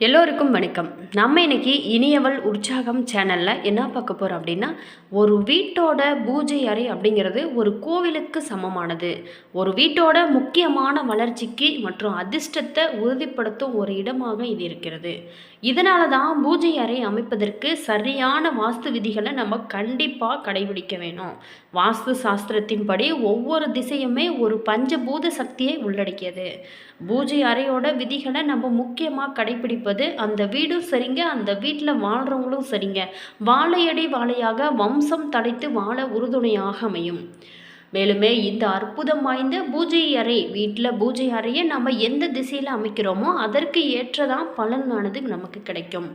எல்லோருக்கும் வணக்கம். நம்ம இன்னைக்கு இனியவள் உற்சாகம் சேனலில் என்ன பார்க்க போகிறோம் அப்படின்னா ஒரு வீட்டோட பூஜை அறை அப்படிங்கிறது ஒரு கோவிலுக்கு சமமானது. ஒரு வீட்டோட முக்கியமான வளர்ச்சிக்கு மற்றும் அதிர்ஷ்டத்தை உறுதிப்படுத்தும் ஒரு இடமாக இது இருக்கிறது. இதனால தான் பூஜை அறை அமைப்பதற்கு சரியான வாஸ்து விதிகளை நம்ம கண்டிப்பாக கடைபிடிக்க வேணும். வாஸ்து சாஸ்திரத்தின்படி ஒவ்வொரு திசையுமே ஒரு பஞ்சபூத சக்தியை உள்ளடக்கியது. பூஜை அறையோட விதிகளை நம்ம முக்கியமாக கடைபிடிப்பது அந்த வீடும் சரிங்க அந்த வீட்டில் வாழ்கிறவங்களும் சரிங்க. வாழையடி வாழையாக வம்சம் தழைத்து வாழ உறுதுணையாக அமையும். மேலுமே இந்த அற்புதம் வாய்ந்த பூஜை அறை வீட்டில் பூஜை அறையை நம்ம எந்த திசையில் அமைக்கிறோமோ அதற்கு ஏற்றதான் பலனானது நமக்கு கிடைக்கும்.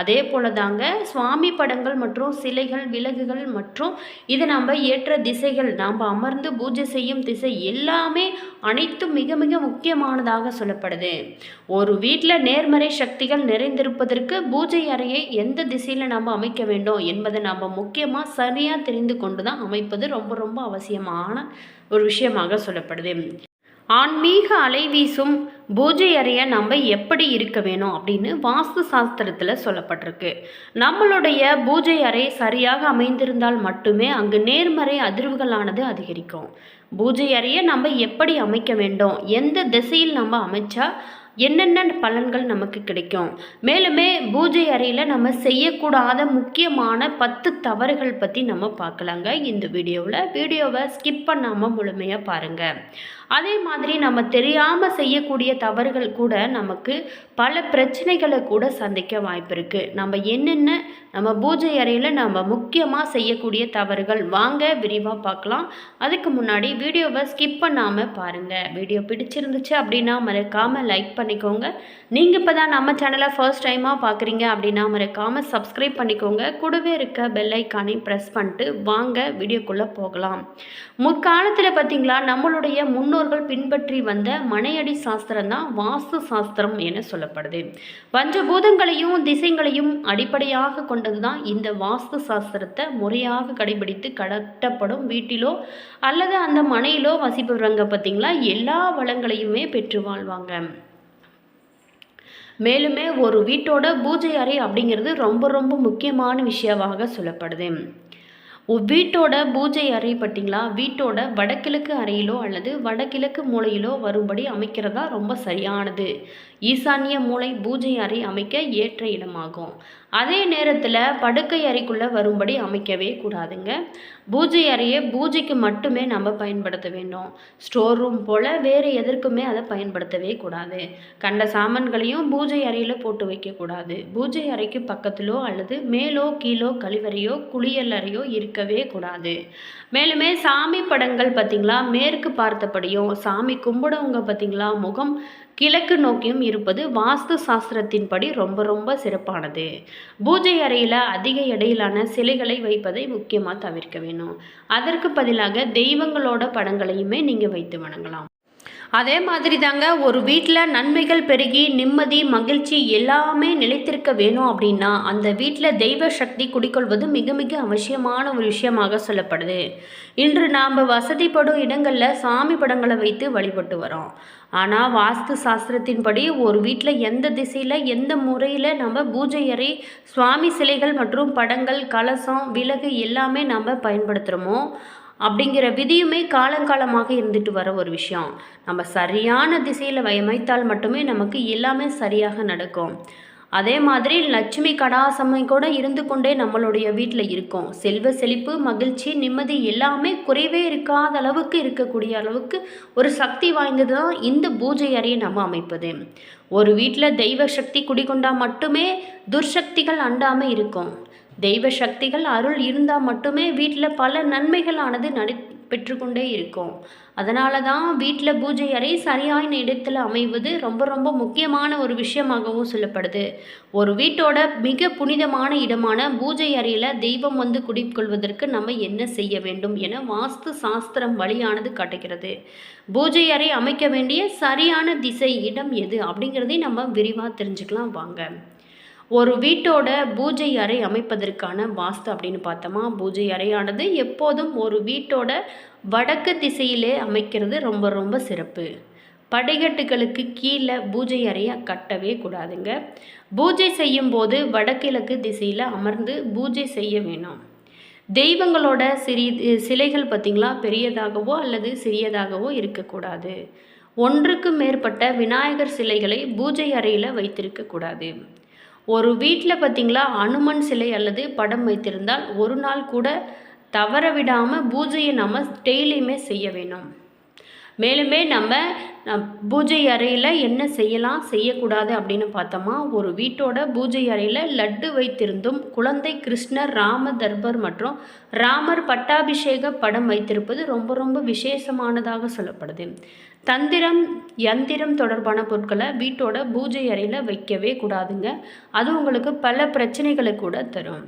அதே போல தாங்க சுவாமி படங்கள் மற்றும் சிலைகள் விலகுகள் மற்றும் இதை நம்ம ஏற்ற திசைகள் நாம் அமர்ந்து பூஜை செய்யும் திசை எல்லாமே அனைத்தும் மிக மிக முக்கியமானதாக சொல்லப்படுது. ஒரு வீட்டில் நேர்மறை சக்திகள் நிறைந்திருப்பதற்கு பூஜை அறையை எந்த திசையில் நாம் அமைக்க வேண்டும் என்பதை நாம் முக்கியமாக சரியாக தெரிந்து கொண்டு தான் அமைப்பது ரொம்ப ரொம்ப அவசியமாக முக்கியமான ஒரு விஷயமாக சொல்லப்படுது. ஆன்மீக அலைவீசும் பூஜை அறையை நம்ம எப்படி இருக்க வேணும் அப்படின்னு வாஸ்து சாஸ்திரத்தில் சொல்லப்பட்டிருக்கு. நம்மளுடைய பூஜை அறை சரியாக அமைந்திருந்தால் மட்டுமே அங்கு நேர்மறை அதிர்வுகளானது அதிகரிக்கும். பூஜை அறையை நம்ம எப்படி அமைக்க வேண்டும்? எந்த திசையில் நம்ம அமைச்சா என்னென்ன பலன்கள் நமக்கு கிடைக்கும்? மேலுமே பூஜை அறையில் நம்ம செய்யக்கூடாத முக்கியமான பத்து தவறுகள் பற்றி நம்ம பார்க்கலாங்க இந்த வீடியோவில். வீடியோவை ஸ்கிப் பண்ணாமல் முழுமையாக பாருங்கள் அதே மாதிரி நம்ம தெரியாமல் செய்யக்கூடிய தவறுகள் கூட நமக்கு பல பிரச்சனைகளை கூட சந்திக்க வாய்ப்பு இருக்குது நம்ம என்னென்ன நம்ம பூஜை அறையில் நம்ம முக்கியமாக செய்யக்கூடிய தவறுகள்? வாங்க விரிவாக பார்க்கலாம். அதுக்கு முன்னாடி வீடியோவை ஸ்கிப் பண்ணாமல் பாருங்கள் வீடியோ பிடிச்சிருந்துச்சு அப்படின்னா மறக்காமல் லைக் பண்ணிக்கோங்க. நீங்கள் இப்போ தான் நம்ம சேனலை ஃபர்ஸ்ட் டைமாக பார்க்குறீங்க அப்படின்னா மறக்காமல் சப்ஸ்கிரைப் பண்ணிக்கோங்க. கூடவே இருக்க பெல் ஐக்கானை ப்ரெஸ் பண்ணிட்டு வாங்க வீடியோக்குள்ளே போகலாம். முற்காலத்தில் பார்த்தீங்களா நம்மளுடைய முன்னோர்கள் பின்பற்றி வந்த மனையடி சாஸ்திரம் தான் வாஸ்து சாஸ்திரம் என சொல்லப்படுது. பஞ்சபூதங்களையும் திசைகளையும் அடிப்படையாக கொண்டது தான் இந்த வாஸ்து சாஸ்திரத்தை முறையாக கடைபிடித்து கட்டப்படும் வீட்டிலோ அல்லது அந்த மனையிலோ வசிப்பவங்க பார்த்தீங்களா எல்லா வளங்களையுமே பெற்று வாழ்வாங்க. மேலுமே ஒரு வீட்டோட பூஜை அறை அப்படிங்கிறது ரொம்ப ரொம்ப முக்கியமான விஷயமாக சொல்லப்படுது. வீட்டோட பூஜை அறை பார்த்தீங்களா வீட்டோட வடகிழக்கு அறையிலோ அல்லது வடகிழக்கு மூலையிலோ வரும்படி அமைக்கிறதா ரொம்ப சரியானது. ஈசானிய மூலை பூஜை அறை அமைக்க ஏற்ற இடமாகும். அதே நேரத்தில் படுக்கை அறைக்குள்ளே வரும்படி அமைக்கவே கூடாதுங்க. பூஜை அறையை பூஜைக்கு மட்டுமே நம்ம பயன்படுத்த வேண்டும். ஸ்டோர் ரூம் போல் வேறு எதற்குமே அதை பயன்படுத்தவே கூடாது. கண்ட சாமான்களையும் பூஜை அறையில் போட்டு வைக்கக்கூடாது பூஜை அறைக்கு பக்கத்திலோ அல்லது மேலோ கீழோ கழிவறையோ குளியல் அறையோ இருக்கவே கூடாது. மேலுமே சாமி படங்கள் பார்த்திங்களா மேற்கு பார்த்தபடியும் சாமி கும்பிடவங்க பார்த்திங்களா முகம் கிழக்கு நோக்கியும் இருப்பது வாஸ்து சாஸ்திரத்தின்படி ரொம்ப ரொம்ப சிறப்பானது. பூஜை அறையில் அதிக எடையிலான சிலைகளை வைப்பதை முக்கியமாக தவிர்க்க வேணும். அதற்கு பதிலாக தெய்வங்களோட படங்களையுமே நீங்கள் வைத்து வணங்கலாம். அதே மாதிரி தாங்க ஒரு வீட்டில் நன்மைகள் பெருகி நிம்மதி மகிழ்ச்சி எல்லாமே நிலைத்திருக்க வேணும் அப்படின்னா அந்த வீட்டில் தெய்வ சக்தி குடிக்கொள்வது மிக மிக அவசியமான ஒரு விஷயமாக சொல்லப்படுது. இன்று நாம் வசதிப்படும் இடங்களில் சாமி படங்களை வைத்து வழிபட்டு வரோம். ஆனால் வாஸ்து சாஸ்திரத்தின்படி ஒரு வீட்டில் எந்த திசையில் எந்த முறையில் நம்ம பூஜை அறை சுவாமி சிலைகள் மற்றும் படங்கள் கலசம் விலகு எல்லாமே நம்ம பயன்படுத்துகிறோமோ அப்படிங்கிற விதியுமே காலங்காலமாக இருந்துட்டு வர ஒரு விஷயம். நம்ம சரியான திசையில் வயமைத்தால் மட்டுமே நமக்கு எல்லாமே சரியாக நடக்கும். அதே மாதிரி லட்சுமி கடாசமை கூட இருந்து கொண்டே நம்மளுடைய வீட்டில் இருக்கும். செல்வ செழிப்பு மகிழ்ச்சி நிம்மதி எல்லாமே குறைவே இருக்காத அளவுக்கு இருக்கக்கூடிய அளவுக்கு ஒரு சக்தி வாய்ந்தது தான் இந்த பூஜை அறையை நம்ம அமைப்பது. ஒரு வீட்டில் தெய்வ சக்தி குடிகொண்டால் மட்டுமே துர்சக்திகள் அண்டாமல் இருக்கும். தெய்வ சக்திகள் அருள் இருந்தால் மட்டுமே வீட்டில் பல நன்மைகளானது நடி பெற்றுக்கொண்டே இருக்கும். அதனால தான் வீட்டில் பூஜை அறை சரியான இடத்தில் அமைவது ரொம்ப ரொம்ப முக்கியமான ஒரு விஷயமாகவும் சொல்லப்படுது. ஒரு வீட்டோட மிக புனிதமான இடமான பூஜை அறையில் தெய்வம் வந்து குடிக்கொள்வதற்கு நம்ம என்ன செய்ய வேண்டும் என வாஸ்து சாஸ்திரம் வழியானது காட்டுகிறது. பூஜை அறை அமைக்க வேண்டிய சரியான திசை இடம் எது அப்படிங்கிறதையும் நம்ம விரிவாக தெரிஞ்சுக்கலாம் வாங்க. ஒரு வீட்டோட பூஜை அறை அமைப்பதற்கான வாஸ்து அப்படின்னு பார்த்தோமா? பூஜை அறையானது எப்போதும் ஒரு வீட்டோட வடக்கு திசையிலே அமைக்கிறது ரொம்ப ரொம்ப சிறப்பு. படிகட்டுகளுக்கு கீழே பூஜை அறையை கட்டவே கூடாதுங்க. பூஜை செய்யும் போது வடகிழக்கு திசையில் அமர்ந்து பூஜை செய்ய வேணும். தெய்வங்களோட சிறி சிலைகள் பார்த்திங்களா? பெரியதாகவோ அல்லது சிறியதாகவோ இருக்கக்கூடாது. ஒன்றுக்கு மேற்பட்ட விநாயகர் சிலைகளை பூஜை அறையில் வைத்திருக்கக்கூடாது. ஒரு வீட்டில் பார்த்திங்களா அனுமன் சிலை அல்லது படம் வைத்திருந்தால் ஒரு நாள் கூட தவற விடாமல் பூஜையை நம்ம டெய்லியுமே செய்ய வேணும் மேலுமே நம்ம பூஜை அறையில் என்ன செய்யலாம் செய்யக்கூடாது அப்படின்னு பார்த்தோமா ஒரு வீட்டோட பூஜை அறையில் லட்டு வைத்திருந்தும் குழந்தை கிருஷ்ணர் ராம தர்பர் மற்றும் ராமர் பட்டாபிஷேக படம் வைத்திருப்பது ரொம்ப ரொம்ப விசேஷமானதாக சொல்லப்படுது. தந்திரம் யந்திரம் தொடர்பான பொருட்களை வீட்டோட பூஜை அறையில் வைக்கவே கூடாதுங்க. அது உங்களுக்கு பல பிரச்சனைகளை கூட தரும்.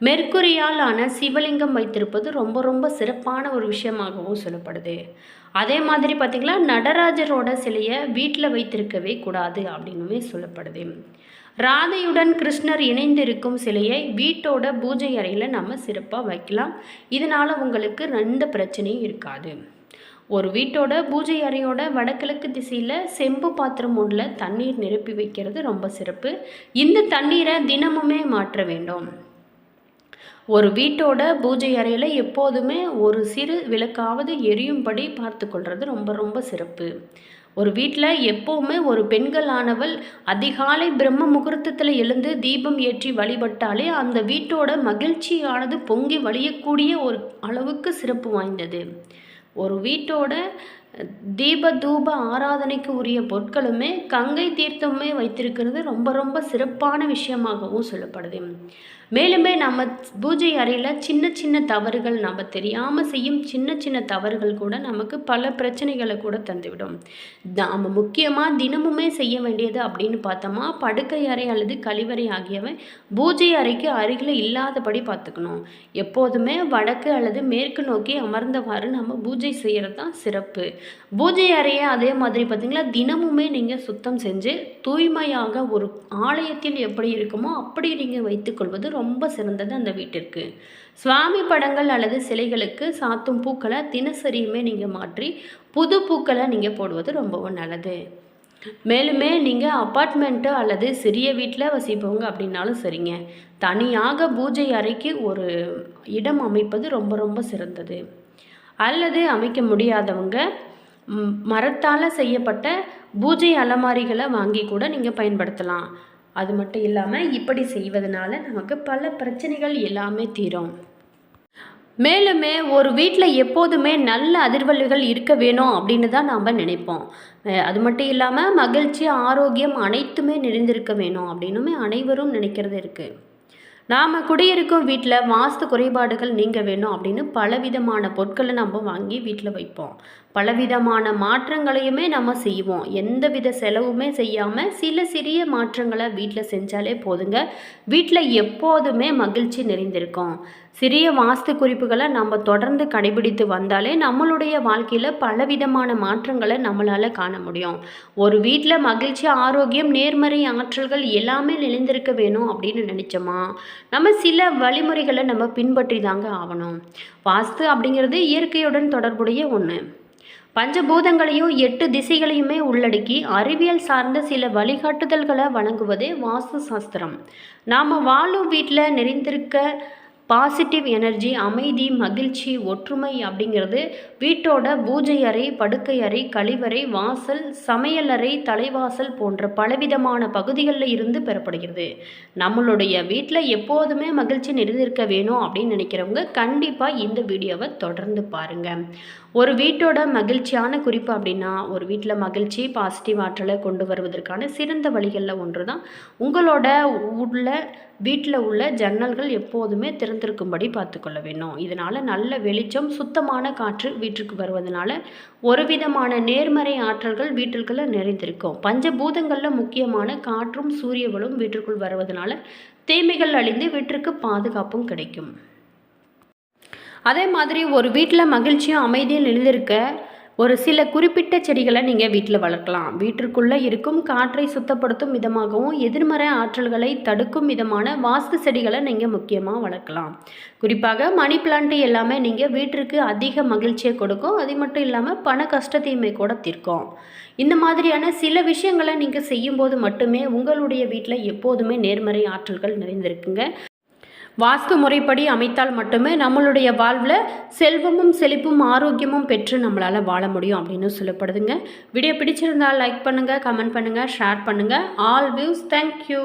மெர்க்குரியால் ஆன சிவலிங்கம் வைத்திருப்பது ரொம்ப ரொம்ப சிறப்பான ஒரு விஷயமாகவும் சொல்லப்படுது. அதே மாதிரி பார்த்திங்களா நடராஜரோட சிலையை வீட்டில் வைத்திருக்கவே கூடாது அப்படின்னுமே சொல்லப்படுது. ராதையுடன் கிருஷ்ணர் இணைந்திருக்கும் சிலையை வீட்டோட பூஜை அறையில் நம்ம சிறப்பாக வைக்கலாம். இதனால் உங்களுக்கு எந்த பிரச்சனையும் இருக்காது. ஒரு வீட்டோட பூஜை அறையோட வடகிழக்கு திசையில் செம்பு பாத்திரம் ஒன்றில் தண்ணீர் நிரப்பி வைக்கிறது ரொம்ப சிறப்பு. இந்த தண்ணீரை தினமுமே மாற்ற வேண்டும். ஒரு வீட்டோட பூஜை அறையில் எப்போதுமே ஒரு சிறு விளக்காவது எரியும்படி பார்த்து கொள்வது ரொம்ப ரொம்ப சிறப்பு. ஒரு வீட்டில் எப்போவுமே ஒரு பெண்களானவள் அதிகாலை பிரம்ம முகூர்த்தத்தில் எழுந்து தீபம் ஏற்றி வழிபட்டாலே அந்த வீட்டோட மகிழ்ச்சியானது பொங்கி வழியக்கூடிய ஒரு அளவுக்கு சிறப்பு வாய்ந்தது. ஒரு வீட்டோட தீப தூப ஆராதனைக்கு உரிய பொருட்களுமே கங்கை தீர்த்தமே வைத்திருக்கிறது. ரொம்ப ரொம்ப சிறப்பான விஷயமாகவும் சொல்லப்படுது. மேலுமே நம்ம பூஜை அறையில் சின்ன சின்ன தவறுகள் நம்ம தெரியாமல் செய்யும் சின்ன சின்ன தவறுகள் கூட நமக்கு பல பிரச்சனைகளை கூட தந்துவிடும். நாம் முக்கியமாக தினமுமே செய்ய வேண்டியது அப்படின்னு பார்த்தோமா படுக்கை அறை அல்லது கழிவறை ஆகியவை பூஜை அறைக்கு அருகில் இல்லாதபடி பார்த்துக்கணும். எப்போதுமே வடக்கு அல்லது மேற்கு நோக்கி அமர்ந்தவாறு நம்ம பூஜை செய்கிறது தான் சிறப்பு. பூஜை அறையை அதே மாதிரி பார்த்திங்களா? தினமுமே நீங்கள் சுத்தம் செஞ்சு தூய்மையாக ஒரு ஆலயத்தில் எப்படி இருக்குமோ அப்படி நீங்கள் வைத்துக்கொள்வது ரொம்ப சிறந்தது அந்த வீட்டிற்கு. சுவாமி படங்கள் அல்லது சிலைகளுக்கு சாத்தும் பூக்களை தினசரியுமே நீங்கள் மாற்றி புது பூக்களை நீங்கள் போடுவது ரொம்பவும் நல்லது. மேலுமே நீங்கள் அப்பார்ட்மெண்ட்டு அல்லது சிறிய வீட்டில் வசிப்பவங்க அப்படின்னாலும் சரிங்க. தனியாக பூஜை அறைக்கு ஒரு இடம் அமைப்பது ரொம்ப ரொம்ப சிறந்தது. அல்லது அமைக்க முடியாதவங்க மரத்தால் செய்யப்பட்ட பூஜை அலமாரிகளை வாங்கி கூட நீங்கள் பயன்படுத்தலாம். அது மட்டும் இல்லாமல் இப்படி செய்வதனால நமக்கு பல பிரச்சனைகள் எல்லாமே தீரும். மேலுமே ஒரு வீட்டில் எப்போதுமே நல்ல அதிர்வல்கள் இருக்க வேணும் அப்படின்னு தான் நாம் நினைப்போம். அது மட்டும் இல்லாமல் மகிழ்ச்சி ஆரோக்கியம் அனைத்துமே நிறைந்திருக்க வேணும் அப்படின்னுமே அனைவரும் நினைக்கிறது இருக்குது நாம் குடியிருக்கும் வீட்டில் வாஸ்து குறைபாடுகள் நீங்க வேணும் அப்படின்னு பலவிதமான பொருட்களை நம்ம வாங்கி வீட்டில் வைப்போம். பலவிதமான மாற்றங்களையுமே நம்ம செய்வோம். எந்தவித செலவுமே செய்யாமல் சில சிறிய மாற்றங்களை வீட்டில் செஞ்சாலே போதுங்க. வீட்டில் எப்போதுமே மகிழ்ச்சி நிறைந்திருக்கும். சிறிய வாஸ்து குறிப்புகளை நம்ம தொடர்ந்து கடைபிடித்து வந்தாலே நம்மளுடைய வாழ்க்கையில் பலவிதமான மாற்றங்களை நம்மளால் காண முடியும். ஒரு வீட்டில் மகிழ்ச்சி ஆரோக்கியம் நேர்மறை ஆற்றல்கள் எல்லாமே நிலைந்திருக்க வேணும் அப்படின்னு நினச்சோமா? நம்ம சில வழிமுறைகளை நம்ம பின்பற்றி தாங்க ஆகணும். வாஸ்து அப்படிங்கிறது இயற்கையுடன் தொடர்புடைய ஒன்று பஞ்சபூதங்களையும் எட்டு திசைகளையுமே உள்ளடக்கி அறிவியல் சார்ந்த சில வழிகாட்டுதல்களை வழங்குவதே வாஸ்து சாஸ்திரம். நாம் வாழும் வீட்டில் நிறைந்திருக்க பாசிட்டிவ் எனர்ஜி அமைதி மகிழ்ச்சி ஒற்றுமை அப்படிங்கிறது வீட்டோட பூஜை அறை படுக்கை அறை கழிவறை வாசல் சமையலறை தலைவாசல் போன்ற பலவிதமான பகுதிகளில் இருந்து பெறப்படுகிறது. நம்மளுடைய வீட்டில் எப்போதுமே மகிழ்ச்சி நிறைந்திருக்க வேணும் அப்படின்னு நினைக்கிறவங்க கண்டிப்பாக இந்த வீடியோவை தொடர்ந்து பாருங்கள் ஒரு வீட்டோட மகிழ்ச்சியான குறிப்பு அப்படின்னா ஒரு வீட்டில் மகிழ்ச்சி பாசிட்டிவ் ஆற்றலை கொண்டு வருவதற்கான சிறந்த வழிகளில் ஒன்று தான் உங்களோட உள்ள வீட்டில் உள்ள ஜன்னல்கள் எப்போதுமே திறந்திருக்கும்படி பார்த்துக்கொள்ள வேணும் இதனால் நல்ல வெளிச்சம் சுத்தமான காற்று வீட்டுக்கு வருவதனால ஒரு விதமான நேர்மறை ஆற்றல்கள் வீட்டிற்குள்ள நிறைந்திருக்கும். பஞ்சபூதங்களில் முக்கியமான காற்றும் சூரியவளும் வீட்டிற்குள் வருவதனால தீமைகள் அழிந்து வீட்டிற்கு பாதுகாப்பும் கிடைக்கும். அதே மாதிரி ஒரு வீட்டில் மகிழ்ச்சியும் அமைதியும் எழுந்திருக்க ஒரு சில குறிப்பிட்ட செடிகளை நீங்கள் வீட்டில் வளர்க்கலாம். வீட்டிற்குள்ளே இருக்கும் காற்றை சுத்தப்படுத்தும் விதமாகவும் எதிர்மறை ஆற்றல்களை தடுக்கும் விதமான வாஸ்து செடிகளை நீங்கள் முக்கியமாக வளர்க்கலாம். குறிப்பாக மணி பிளான்ட்டு எல்லாமே நீங்கள் வீட்டிற்கு அதிக மகிழ்ச்சியை கொடுக்கும். அது மட்டும் இல்லாமல் பண கஷ்டத்தையுமே கூட தீர்க்கும். இந்த மாதிரியான சில விஷயங்களை நீங்கள் செய்யும்போது மட்டுமே உங்களுடைய வீட்டில் எப்போதுமே நேர்மறை ஆற்றல்கள் நிறைந்திருக்குங்க. வாஸ்து முறைப்படி அமைத்தால் மட்டுமே நம்மளுடைய வாழ்வில் செல்வமும் செழிப்பும் ஆரோக்கியமும் பெற்று நம்மளால் வாழ முடியும் அப்படின்னு சொல்லப்படுதுங்க. வீடியோ பிடிச்சிருந்தால் லைக் பண்ணுங்கள் கமெண்ட் பண்ணுங்கள் ஷேர் பண்ணுங்கள் ஆல் வியூஸ் தேங்க்யூ